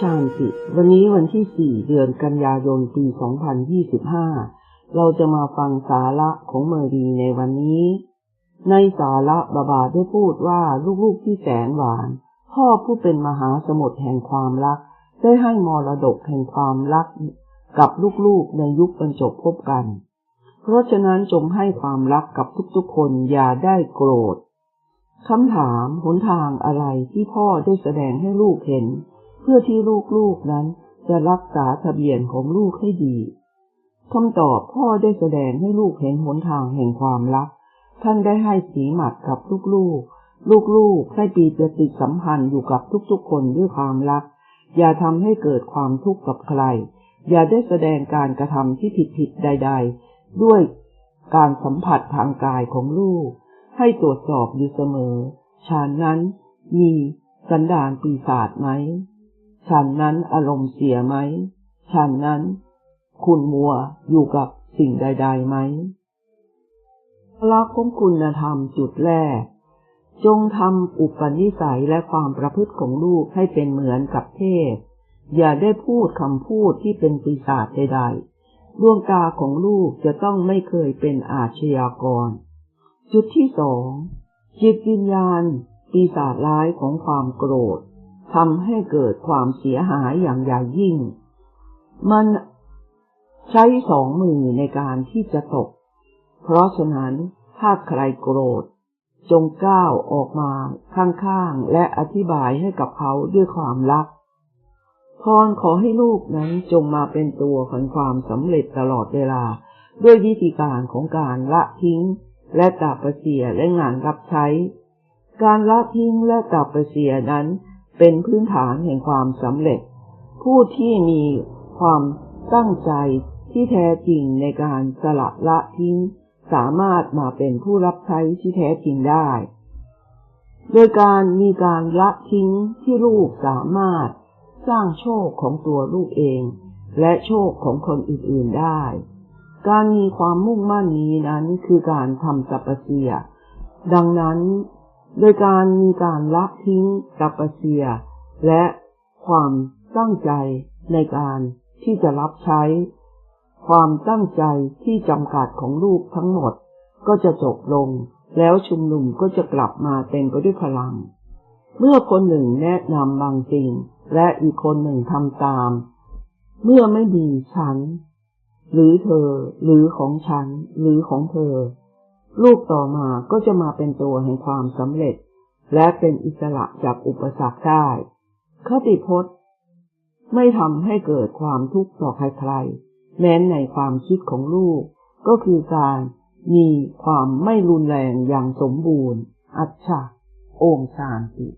ชานติ วันนี้วันที่ 4 เดือนกันยายน ปี 2025 เราจะมาฟังสาระของเมอรีในวันนี้ ในสาระบาบาได้พูดว่าลูกๆที่แสนหวาน พ่อผู้เป็นมหาสมุทรแห่งความรัก ได้ให้มรดกแห่งความรัก กับลูกๆในยุคบรรจบพบกัน เพราะฉะนั้นจงให้ความรักกับทุกๆคนอย่าได้โกรธคำถามหนทางอะไรที่พ่อได้แสดงให้ลูกเห็น เพื่อที่ลูกๆนั้นจะรักษาทะเบียนของลูกให้ดีคำตอบพ่อได้แสดงให้ลูกเห็นหนทางแห่งความรัก ท่านได้ให้สีหมัดกับลูกๆ ลูกๆให้ปีปฏิสัมพันธ์อยู่กับทุกๆ คนด้วยความรัก อย่าทำให้เกิดความทุกข์กับใคร อย่าได้แสดงการกระทำที่ผิดๆใด ๆ ด้วยการสัมผัสทางกายของลูก ให้ตรวจสอบอยู่เสมอฉันนั้นมีสันดานปีศาจไหม ฉันนั้นอารมณ์เสียไหม ฉันนั้น คุณมัวอยู่กับสิ่งใด ๆไหมลักของคุณธรรมจุดแรก จงทำอุปนิสัยและความประพฤติของลูกให้เป็นเหมือนกับเทพ อย่าได้พูดคำพูดที่เป็นปีศาจใด ๆ ดวงตาของลูกจะต้องไม่เคยเป็นอาชญากร จุดที่สองจิตวิญญาณปีศาจร้ายของความโกรธ ทำให้เกิดความเสียหายอย่างใหญ่ยิ่ง มันใช้สองมือในการที่จะตก เพราะฉะนั้นถ้าใครโกรธ จงก้าวออกมาข้างๆ และอธิบายให้กับเขาด้วยความรักพรขอให้ลูกนั้นจงมาเป็นตัวของความสำเร็จตลอดเวลา ด้วยวิธีการของการละทิ้ง และตาประเสียและงานรับใช้ การละทิ้งและตาประเสียนั้น เป็นพื้นฐานแห่งความสำเร็จ ผู้ที่มีความตั้งใจที่แท้จริงในการสละละทิ้ง สามารถมาเป็นผู้รับใช้ที่แท้จริงได้ โดยการมีการละทิ้งที่ลูกสามารถสร้างโชคของตัวลูกเอง และโชคของคนอื่นๆได้ การมีความมุ่งมั่นนี้นั้นคือการทำสัพเสีย ดังนั้น โดยการมีการละทิ้งสัพเสีย และความตั้งใจในการที่จะรับใช้ ความตั้งใจที่จำกัดของลูกทั้งหมดก็จะจบลง แล้วชุมนุมก็จะกลับมาเต็มไปด้วยพลัง เมื่อคนหนึ่งแนะนำบางสิ่ง และอีกคนหนึ่งทำตาม เมื่อไม่ดีฉัน หรือเธอ หรือของฉัน หรือของเธอ ลูกต่อมาก็จะมาเป็นตัวแห่งความสำเร็จ และเป็นอิสระจากอุปสรรคได้ คติพจน์ ไม่ทำให้เกิดความทุกข์ต่อใครๆ แม้ในความคิดของลูก ก็คือการมีความไม่รุนแรงอย่างสมบูรณ์ อัจฉะโอมสานติ